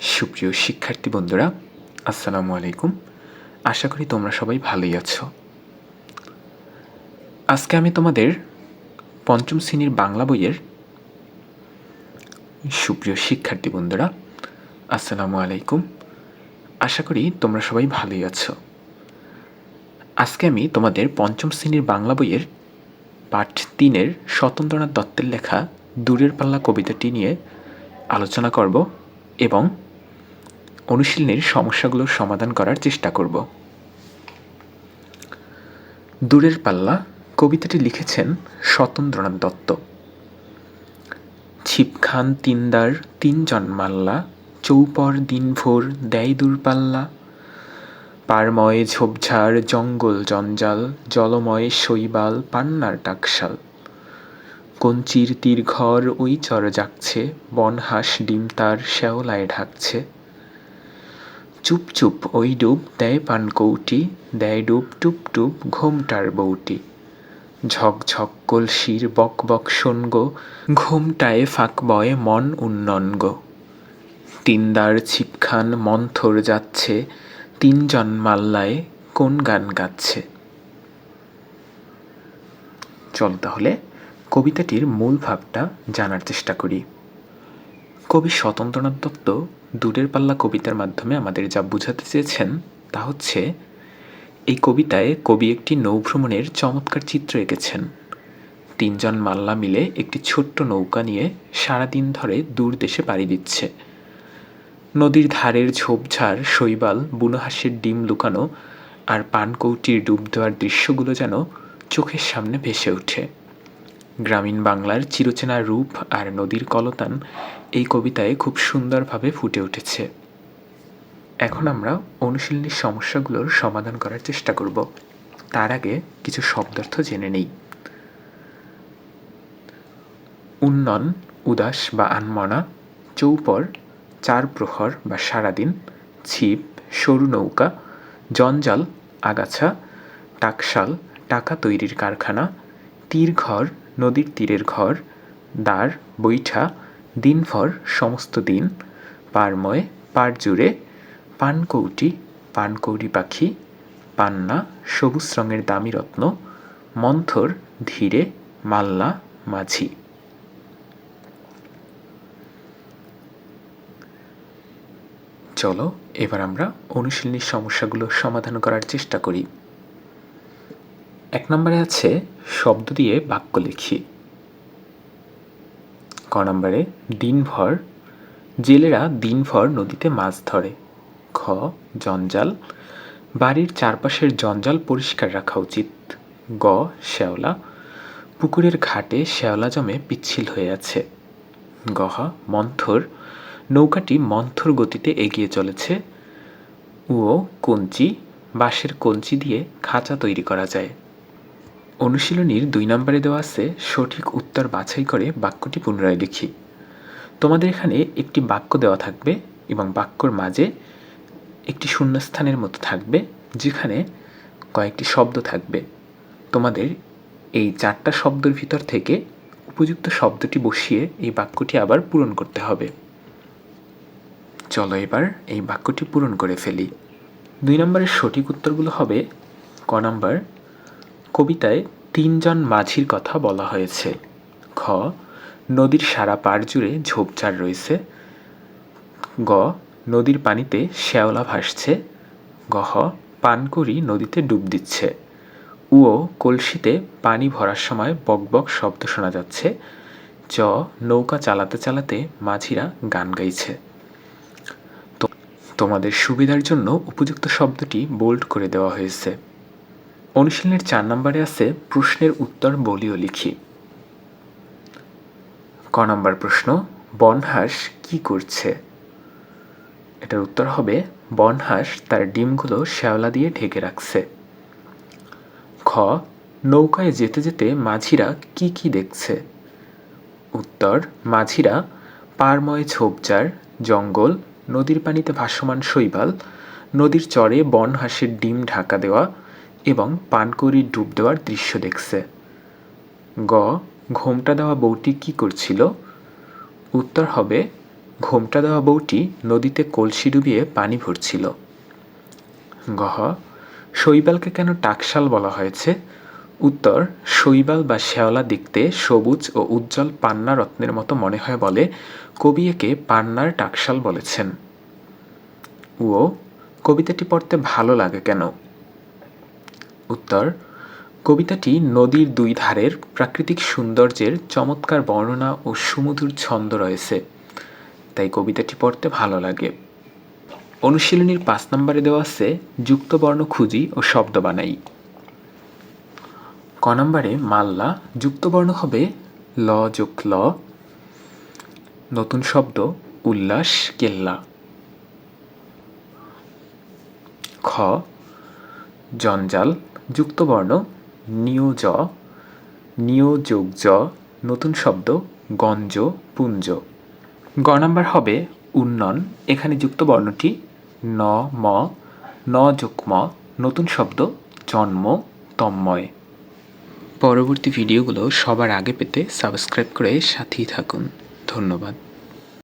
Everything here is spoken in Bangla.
সুপ্রিয় শিক্ষার্থী বন্ধুরা, আসসালামু আলাইকুম। আশা করি তোমরা সবাই ভালোই আছো। আজকে আমি তোমাদের পঞ্চম শ্রেণির বাংলা বইয়ের সুপ্রিয় শিক্ষার্থী বন্ধুরা, আসসালামু আলাইকুম। আশা করি তোমরা সবাই ভালোই আছো। আজকে আমি তোমাদের পঞ্চম শ্রেণির বাংলা বইয়ের পাঠ তিনের স্বতন্ত্রনাথ দত্তের লেখা দূরের পাল্লা কবিতাটি নিয়ে আলোচনা করব এবং অনুশীলনের সমস্যাগুলোর সমাধান করার চেষ্টা করব। দূরের পাল্লা কবিতাটি লিখেছেন স্বতন্ত্রনাথ দত্ত। ছিপখান তিনদার তিনজন মাল্লা, চৌপর দিনভোর দেয় দূরপাল্লা পারময় ঝোপঝাড়, জঙ্গল জঞ্জাল, জলময় শৈবাল, পান্নার টাকশাল। কঞ্চির তীরঘর ওই চর জাগছে, বনহাস ডিম তার শ্যাওলায় ঢাকছে। চুপ চুপ ওই ডুব দেয় পান কৌটি, দেয় ডুব টুপ টুপ ঘোমটার বউটি ঝক ঝক কলসির বক বক শোনগো, ঘোমটায় ফাঁক বয় মন উন্নন গো তিনদার ছিপখান মন্থর যাচ্ছে, তিনজন মাল্লায় কোন গান গাচ্ছে। চল তাহলে কবিতাটির মূল ভাবটা জানার চেষ্টা করি। কবি স্বতন্ত্রনাথ দত্ত দূরের পাল্লা কবিতার মাধ্যমে আমাদের যা বোঝাতে চেয়েছেন তা হচ্ছে, এই কবিতায় কবি একটি নৌভ্রমণের চমৎকার চিত্র এঁকেছেন। তিনজন মাল্লা মিলে একটি ছোট্ট নৌকা নিয়ে সারাদিন ধরে দূর দেশে পাড়ি দিচ্ছে। নদীর ধারের ঝোপঝাড়, শৈবাল, বুনোহাসের ডিম লুকানো আর পানকৌটির ডুব দেওয়ার দৃশ্যগুলো যেন চোখের সামনে ভেসে ওঠে। গ্রামীণ বাংলার চিরচেনা রূপ আর নদীর কলতান এই কবিতায় খুব সুন্দরভাবে ফুটে উঠেছে। এখন আমরা অনুশীলনীর সমস্যাগুলোর সমাধান করার চেষ্টা করব। তার আগে কিছু শব্দার্থ জেনে নেই। উন্নন, উদাস বা আনমনা, চৌপর চার প্রহর বা সারাদিন, ছিপ, সরু নৌকা, জঞ্জাল, আগাছা, টাকশাল, টাকা তৈরির কারখানা, তীরঘর নদীর তীরের ঘর, দ্বার, বৈঠা, দিনভর সমস্ত দিন, পারময় পার জুড়ে পানকৌটি, পানকৌড়ি পাখি, পান্না, সবুজ রঙের দামি রত্ন, মন্থর, ধীরে মাল্লা মাঝি। চলো, এবার আমরা অনুশীলনীর সমস্যাগুলো সমাধান করার চেষ্টা করি। এক নম্বরে আছে শব্দ দিয়ে বাক্য লিখি। ক নম্বরে, দিনভর। জেলেরা দিনভর নদীতে মাছ ধরে। খ, জঞ্জাল। বাড়ির চারপাশের জঞ্জাল পরিষ্কার রাখা উচিত। গ, শ্যাওলা। পুকুরের ঘাটে শ্যাওলা জমে পিচ্ছিল হয়ে আছে। গহ মন্থর। নৌকাটি মন্থর গতিতে এগিয়ে চলেছে। ও, কঞ্চি। বাঁশের কঞ্চি দিয়ে খাঁচা তৈরি করা যায়। অনুশীলনীর দুই নম্বরে দেওয়া আছে, সঠিক উত্তর বাছাই করে বাক্যটি পুনরায় লিখি। তোমাদের এখানে একটি বাক্য দেওয়া থাকবে এবং বাক্যর মাঝে একটি শূন্যস্থানের মতো থাকবে, যেখানে কয়েকটি শব্দ থাকবে। তোমাদের এই চারটা শব্দের ভিতর থেকে উপযুক্ত শব্দটি বসিয়ে এই বাক্যটি আবার পূরণ করতে হবে। চলো এবার এই বাক্যটি পূরণ করে ফেলি। দুই নম্বরের সঠিক উত্তরগুলো হবে ক নম্বর কবিতায় তিনজন মাঝির কথা বলা হয়েছে। খ নদীর সারা পার জুড়ে ঝোপঝাড় রয়েছে। গ, নদীর পানিতে শ্যাওলা ভাসছে। গহ পানকড়ি নদীতে ডুব দিচ্ছে। ও কলসিতে পানি ভরার সময় বকবক শব্দ শোনা যাচ্ছে। চ, নৌকা চালাতে চালাতে মাঝিরা গান গাইছে। তোমাদের সুবিধার জন্য উপযুক্ত শব্দটি বোল্ড করে দেওয়া হয়েছে। অনুশীলনের চার নম্বরে আছে প্রশ্নের উত্তর বলিও লিখি। ক নম্বর প্রশ্ন, বনহাঁস কি করছে? এটার উত্তর হবে, বনহাঁস তার ডিমগুলো শ্যাওলা দিয়ে ঢেকে রাখছে। খ, নৌকায় যেতে যেতে মাঝিরা কি কি দেখছে? উত্তর, মাঝিরা পারময় ঝোপঝাড়, জঙ্গল, নদীর পানিতে ভাসমান শৈবাল, নদীর চরে বন হাঁসের ডিম ঢাকা দেওয়া এবং পানকড়ি ডুব দেওয়ার দৃশ্য দেখছে। গ, ঘোমটা দেওয়া বউটি কি করছিল? উত্তর হবে, ঘোমটা দেওয়া বউটি নদীতে কলসি ডুবিয়ে পানি ভরছিল। গহ শৈবালকে কেন টাকশাল বলা হয়েছে? উত্তর, শৈবাল বা শ্যাওলা দেখতে সবুজ ও উজ্জ্বল পান্না রত্নের মতো মনে হয় বলে কবি একে পান্নার টাকশাল বলেছেন। ও, কবিতাটি পড়তে ভালো লাগে কেন? উত্তর, কবিতাটি নদীর দুই ধারের প্রাকৃতিক সৌন্দর্যের চমৎকার বর্ণনা ও সুমধুর ছন্দ রয়েছে, তাই কবিতাটি পড়তে ভালো লাগে। অনুশীলনীর পাঁচ নম্বরে দেওয়া আছে, যুক্তবর্ণ খুঁজি ও শব্দ বানাই। ক নম্বরে, মাল্লা, যুক্তবর্ণ হবে ল যোগ ল। নতুন শব্দ, উল্লাস, কেল্লা। খ, জঞ্জাল যুক্তবর্ণ, নিয়োজ নিয়োযোগ জ নতুন শব্দ, গঞ্জ, পুঞ্জ। গ নাম্বার হবে উন্নয়ন। এখানে যুক্ত বর্ণটি ন, ম, ন যোগ ম নতুন শব্দ, জন্ম, তন্ময়। পরবর্তী ভিডিওগুলো সবার আগে পেতে সাবস্ক্রাইব করে সাথেই থাকুন। ধন্যবাদ।